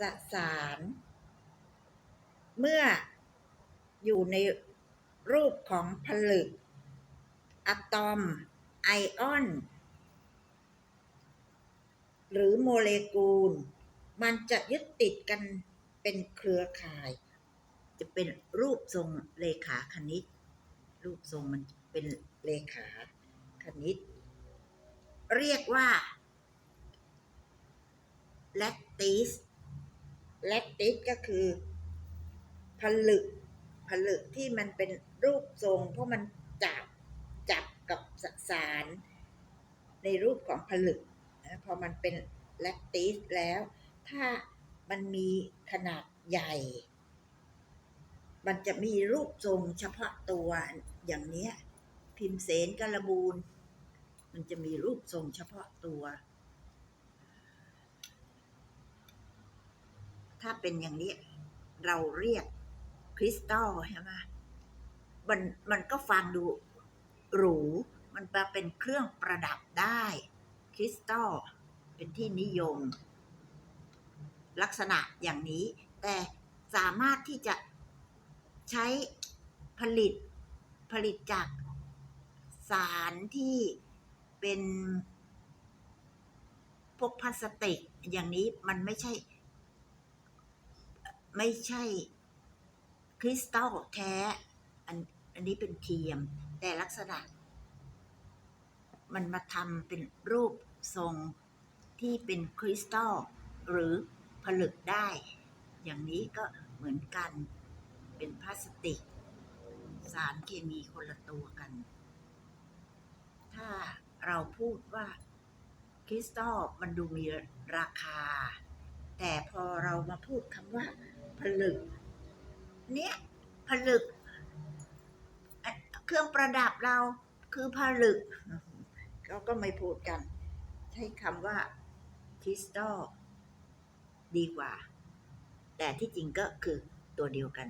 สสาร เมื่ออยู่ในรูปของผลึก อะตอม ไอออน หรือโมเลกุล มันจะยึดติดกันเป็นเครือข่าย จะเป็นรูปทรงเลขาคณิต รูปทรงมันเป็นเลขาคณิต เรียกว่า แลคติส แลคติสก็คือผลึกผลึกที่มันเป็นรูปทรง เพราะมันจับจับกับสสารในรูปของผลึกนะพอมันเป็นแลคติสแล้ว ถ้ามันมีขนาดใหญ่ มันจะมีรูปทรงเฉพาะตัวอย่างเนี้ยพิมเสนกระบูนมันจะมีรูปทรงเฉพาะตัว ถ้าเป็นอย่างนี้ เราเรียกคริสตัลใช่ไหมมันมันก็ฟังดูหรู มันมาเป็นเครื่องประดับได้ คริสตัลเป็นที่นิยม ลักษณะอย่างนี้ แต่สามารถที่จะใช้ผลิตผลิตจากสารที่เป็นพวกพลาสติกอย่างนี้มันไม่ใช่ ไม่ใช่คริสตัลแท้อันอันนี้เป็นเทียม แต่ลักษณะ มันมาทำเป็นรูปทรงที่เป็นคริสตัลหรือผลึกได้ อย่างนี้ก็เหมือนกันเป็นพลาสติก สารเคมีคนละตัวกัน ถ้าเราพูดว่าคริสตัลมันดูมีราคา แต่พอเรามาพูดคำว่า ผลึก เนี่ยผลึก เครื่องประดับเราคือผลึกเขาก็ไม่พูดกัน ใช้คำว่าคริสตัลดีกว่า แต่ที่จริงก็คือตัวเดียวกัน